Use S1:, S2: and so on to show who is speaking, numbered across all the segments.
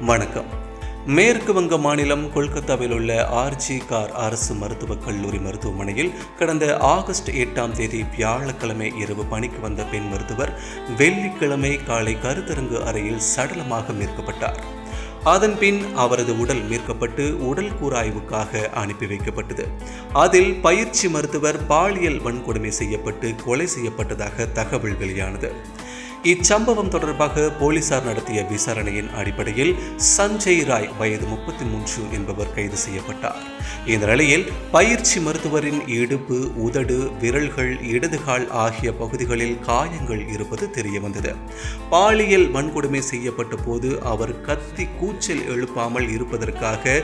S1: வணக்கம். மேற்கு வங்க மாநிலம் கொல்கத்தாவில் உள்ள ஆர்ஜி கார் அரசு மருத்துவக் கல்லூரி மருத்துவமனையில் கடந்த ஆகஸ்ட் எட்டாம் தேதி வியாழக்கிழமை இரவு பணிக்கு வந்த பெண் மருத்துவர் வெள்ளிக்கிழமை காலை கருத்தரங்கு அறையில் சடலமாக மீட்கப்பட்டார். அதன் பின் அவரது உடல் மீட்கப்பட்டு உடல் கூராய்வுக்காக அனுப்பி வைக்கப்பட்டது. அதில் பயிற்சி மருத்துவர் பாலியல் வன்கொடுமை செய்யப்பட்டு கொலை செய்யப்பட்டதாக தகவல் வெளியானது. இச்சம்பவம் தொடர்பாக போலீசார் நடத்திய விசாரணையின் அடிப்படையில் சஞ்சய் ராய் வயது முப்பத்தி மூன்று என்பவர் கைது செய்யப்பட்டார். இந்த நிலையில் பயிற்சி மருத்துவரின் இடுப்பு உதடு விரல்கள் இடதுகால் ஆகிய பகுதிகளில் காயங்கள் இருப்பது தெரியவந்தது. பாலியல் வன்கொடுமை செய்யப்பட்ட போது அவர் கத்தி கூச்சல் எழுப்பாமல் இருப்பதற்காக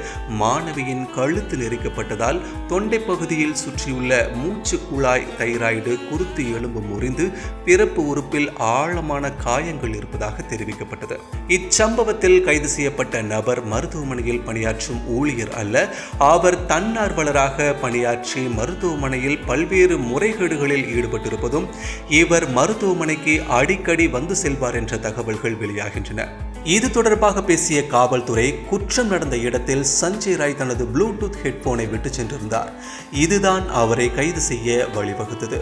S1: மாணவியின் கழுத்து நெரிக்கப்பட்டதால் தொண்டை பகுதியில் சுற்றியுள்ள மூச்சு குழாய் தைராய்டு குருத்து எலும்பு முறிந்து பிறப்பு உறுப்பில் ஆழமான காயங்கள் இருப்பதாக தெரிவிக்கப்பட்டது. இச்சம்பவத்தில் கைது செய்யப்பட்ட நபர் மருத்துவமனையில் பணியாற்றும் ஊழியர் அல்ல அவர் தன்னார்வலராக பணியாற்றி மருத்துவமனையில் பல்வேறு முறைகேடுகளில் ஈடுபட்டிருப்பதும் இவர் மருத்துவமனைக்கு அடிக்கடி வந்து செல்வார் என்ற தகவல்கள் வெளியாகின்றன. இது தொடர்பாக பேசிய காவல்துறை குற்றம் நடந்த இடத்தில் சஞ்சய் ராய் தனது ப்ளூடூத் ஹெட்போனை விட்டு சென்றிருந்தார். இதுதான் அவரை கைது செய்ய வழிவகுத்தது.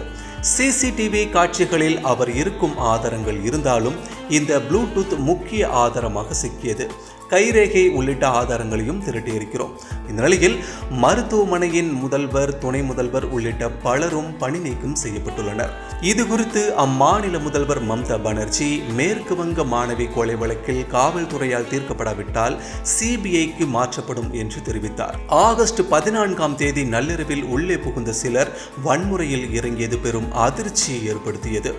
S1: சிசிடிவி காட்சிகளில் அவர் இருக்கும் ஆதாரங்கள் இருந்தாலும் இந்த ப்ளூடூத் முக்கிய ஆதாரமாக சிக்கியது. கைரேகை உள்ளிட்ட ஆதாரங்களையும் திரட்டியிருக்கிறோம் இந்த நிலையில் மருத்துவமனையின் முதல்வர் துணை முதல்வர் உள்ளிட்ட பலரும் பணி நீக்கம் செய்யப்பட்டுள்ளனர். இது குறித்து அம்மாநில முதல்வர் மம்தா பானர்ஜி மேற்கு வங்க மாணவி கொலை வழக்கில் காவல்துறையால் தீர்க்கப்படாவிட்டால் சிபிஐக்கு மாற்றப்படும் என்று தெரிவித்தார். ஆகஸ்ட் பதினான்காம் தேதி நள்ளிரவில் உள்ளே புகுந்த சிலர் வன்முறையில் இறங்கியது பெரும் பெரும் அதிர்ச்சியை ஏற்படுத்தியது.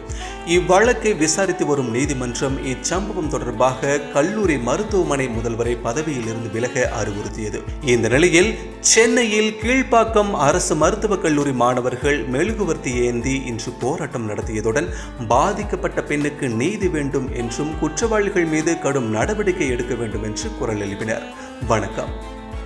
S1: இவ்வழக்கை விசாரித்து வரும் நீதிமன்றம் இச்சம்பவம் தொடர்பாக கல்லூரி மருத்துவமனை முதல்வரை பதவியில் இருந்து விலக அறிவுறுத்தியது. இந்த நிலையில் சென்னையில் கீழ்ப்பாக்கம் அரசு மருத்துவக் கல்லூரி மாணவர்கள் மெழுகுவர்த்தி ஏந்தி இன்று போராட்டம் நடத்தியதுடன் பாதிக்கப்பட்ட பெண்ணுக்கு நீதி வேண்டும் என்றும் குற்றவாளிகள் மீது கடும் நடவடிக்கை எடுக்க வேண்டும் என்று குரல் எழுப்பினர். வணக்கம்.